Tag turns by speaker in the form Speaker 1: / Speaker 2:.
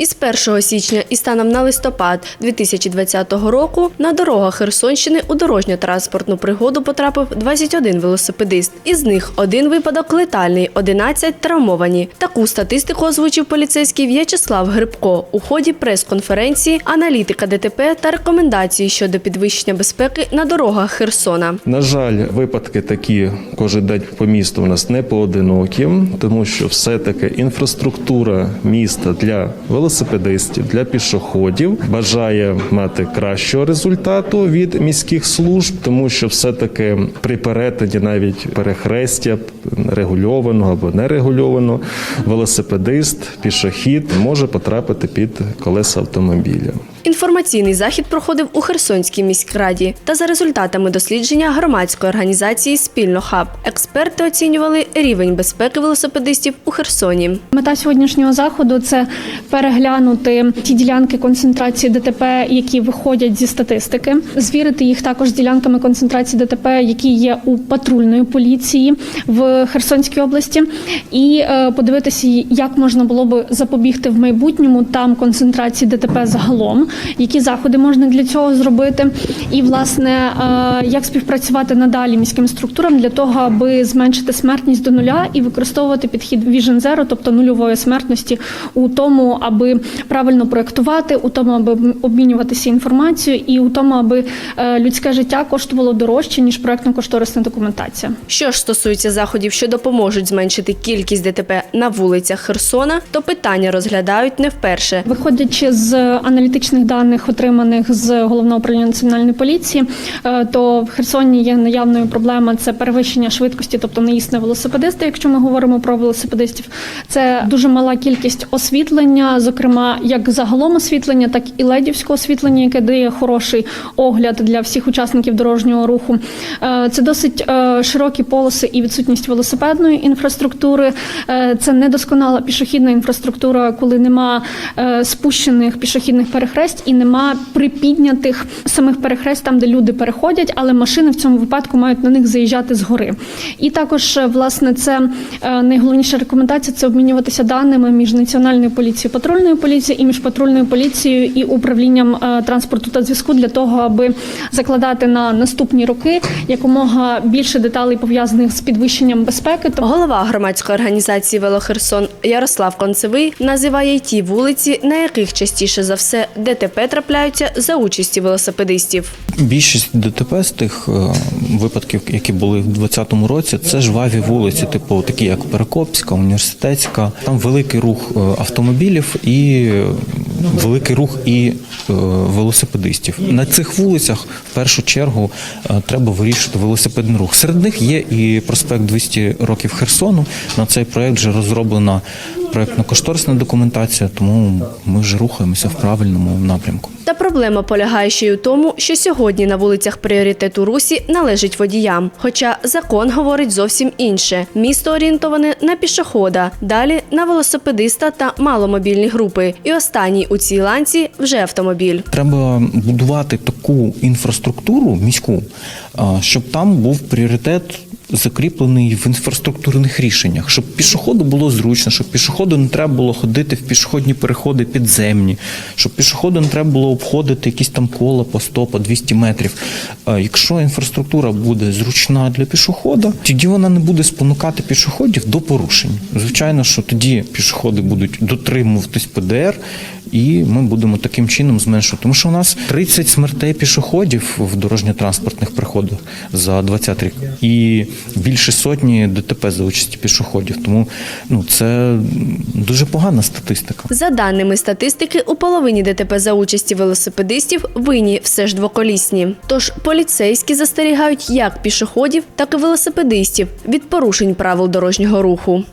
Speaker 1: Із 1 січня і станом на листопад 2020 року на дорогах Херсонщини у дорожньо-транспортну пригоду потрапив 21 велосипедист. Із них один випадок летальний, 11 травмовані. Таку статистику озвучив поліцейський В'ячеслав Грибко у ході прес-конференції, аналітика ДТП та рекомендації щодо підвищення безпеки на дорогах Херсона.
Speaker 2: На жаль, випадки такі кожен день по місту у нас не поодинокі, тому що все-таки інфраструктура міста для велосипедистів, для пішоходів бажає мати кращого результату від міських служб, тому що все-таки при перетині навіть перехрестя регульованого або нерегульованого велосипедист, пішохід може потрапити під колеса автомобіля.
Speaker 1: Інформаційний захід проходив у Херсонській міськраді. Та за результатами дослідження громадської організації Спільно хаб експерти оцінювали рівень безпеки велосипедистів у Херсоні.
Speaker 3: Мета сьогоднішнього заходу це переглянути ті ділянки концентрації ДТП, які виходять зі статистики, звірити їх також з ділянками концентрації ДТП, які є у патрульної поліції в Херсонській області, і е, подивитися, як можна було би запобігти в майбутньому там концентрації ДТП загалом, які заходи можна для цього зробити, і власне е, як співпрацювати надалі міським структурам для того, аби зменшити смертність до нуля і використовувати підхід Vision Zero, тобто нульової смертності, у тому, аби правильно проектувати, у тому, аби обмінюватися інформацією, і у тому, аби е, людське життя коштувало дорожче ніж проектно-кошторисна документація.
Speaker 1: Що ж стосується заходів, що допоможуть зменшити кількість ДТП на вулицях Херсона, то питання розглядають не вперше.
Speaker 3: Виходячи з аналітичних даних, отриманих з головного управління національної поліції, е, то в Херсоні є наявною проблема це перевищення швидкості, тобто наїзд на велосипедиста. Якщо ми говоримо про велосипедистів, це дуже мала кількість освітлення, зокрема як загалом освітлення, так і ледівського освітлення, яке дає хороший огляд для всіх учасників дорожнього руху. Е, Це досить е, широкі полоси і відсутність велосипедної інфраструктури. Це недосконала пішохідна інфраструктура, коли нема спущених пішохідних перехресть і нема припіднятих самих перехрест там, де люди переходять, але машини в цьому випадку мають на них заїжджати згори. І також, е, власне, це е, найголовніша рекомендація це обмінюватися даними між національною поліцією, патрульною поліцією і між патрульною поліцією і управлінням е, транспорту та зв'язку для того, аби закладати на наступні роки якомога більше деталей пов'язаних з підвищенням безпеки. Тобто
Speaker 1: Голова громадської організації Велохерсон Ярослав Концевий називає ті вулиці, на яких частіше за все ДТП трапляються за участі велосипедистів.
Speaker 4: Більшість ДТП з тих е, випадків, які були в 2020 році, це жваві вулиці, типу такі як Перекопська, університетська. Там великий рух е, автомобілів і е, великий рух і велосипедистів. На цих вулицях в першу чергу треба вирішити велосипедний рух. Серед них є і проспект 200 років Херсону. На цей проект вже розроблена проектно-кошторисна документація, тому ми вже рухаємося в правильному напрямку.
Speaker 1: Та проблема полягає ще й у тому, що сьогодні на вулицях пріоритету Русі належить водіям. Хоча закон говорить зовсім інше: місто орієнтоване на пішохода, далі на велосипедиста та маломобільні групи. І останній у цій ланці вже автомобіль.
Speaker 4: Треба будувати таку інфраструктуру міську, щоб там був пріоритет. Закріплений в інфраструктурних рішеннях, щоб пішоходу було зручно, щоб пішоходу не треба було ходити в пішохідні переходи підземні, щоб пішоходу не треба було обходити якісь там кола по 100, по 200 метрів. Якщо інфраструктура буде зручна для пішохода, тоді вона не буде спонукати пішоходів до порушень. Звичайно, що тоді пішоходи будуть дотримуватись ПДР, і ми будемо таким чином зменшувати. Тому що у нас 30 смертей пішоходів в дорожньо-транспортних приходах за 20 рік і більше сотні ДТП за участі пішоходів. Тому ну це дуже погана статистика.
Speaker 1: За даними статистики, у половині ДТП за участі велосипедистів винні все ж двоколісні. Тож поліцейські застерігають як пішоходів, так і велосипедистів від порушень правил дорожнього руху.